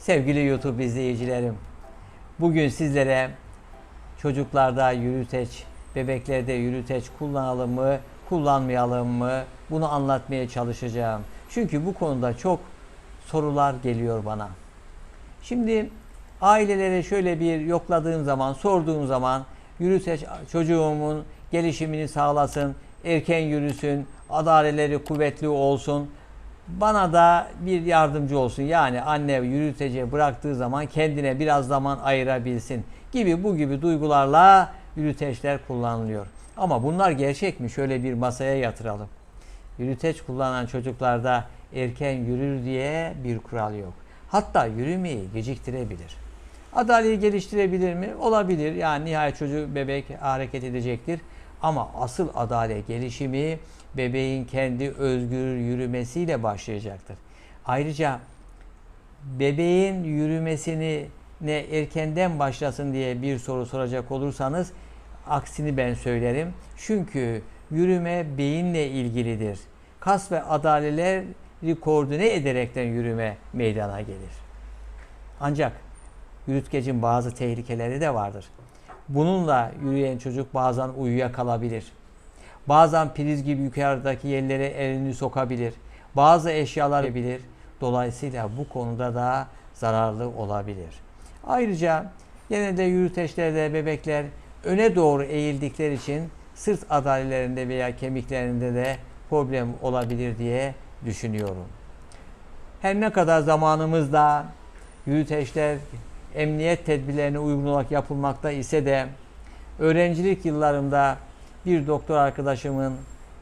Sevgili YouTube izleyicilerim, bugün sizlere çocuklarda yürüteç, bebeklerde yürüteç kullanalım mı, kullanmayalım mı bunu anlatmaya çalışacağım. Çünkü bu konuda çok sorular geliyor bana. Şimdi ailelere şöyle bir yokladığım zaman, sorduğum zaman yürüteç çocuğumun gelişimini sağlasın, erken yürüsün, adaleleri kuvvetli olsun, bana da bir yardımcı olsun. Yani anne yürütece bıraktığı zaman kendine biraz zaman ayırabilsin gibi bu gibi duygularla yürüteçler kullanılıyor. Ama bunlar gerçek mi? Şöyle bir masaya yatıralım. Yürüteç kullanan çocuklarda erken yürür diye bir kural yok. Hatta yürümeyi geciktirebilir. Adaleyi geliştirebilir mi? Olabilir. Yani nihayet çocuk bebek hareket edecektir. Ama asıl adale gelişimi bebeğin kendi özgür yürümesiyle başlayacaktır. Ayrıca bebeğin yürümesini ne erkenden başlasın diye bir soru soracak olursanız aksini ben söylerim. Çünkü yürüme beyinle ilgilidir. Kas ve adaleleri koordine ederekten yürüme meydana gelir. Ancak yürütgecin bazı tehlikeleri de vardır. Bununla yürüyen çocuk bazen uyuyakalabilir. Bazen priz gibi yukarıdaki yerlere elini sokabilir. Bazı eşyalar bilir. Dolayısıyla bu konuda da zararlı olabilir. Ayrıca genelde yürüteçlerde bebekler öne doğru eğildikleri için sırt adalelerinde veya kemiklerinde de problem olabilir diye düşünüyorum. Her ne kadar zamanımızda yürüteçler emniyet tedbirlerine uygun olarak yapılmakta ise de öğrencilik yıllarımda bir doktor arkadaşımın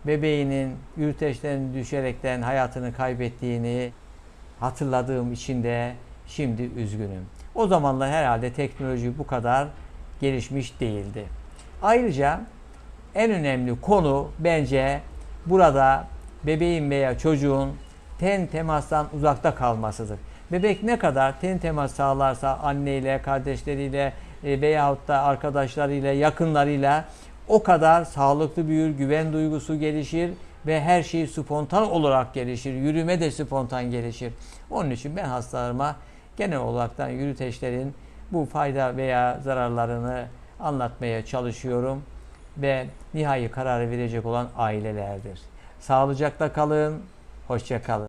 bebeğinin yürüteçten düşerekten hayatını kaybettiğini hatırladığım için de şimdi üzgünüm. O zamanlar herhalde teknoloji bu kadar gelişmiş değildi. Ayrıca en önemli konu bence burada bebeğin veya çocuğun ten temastan uzakta kalmasıdır. Bebek ne kadar ten temas sağlarsa anneyle, kardeşleriyle e, veyahut da arkadaşlarıyla, yakınlarıyla o kadar sağlıklı büyür, güven duygusu gelişir ve her şey spontan olarak gelişir. Yürüme de spontan gelişir. Onun için ben hastalarıma genel olaraktan yürüteçlerin bu fayda veya zararlarını anlatmaya çalışıyorum ve nihai kararı verecek olan ailelerdir. Sağlıcakla kalın, hoşça kalın.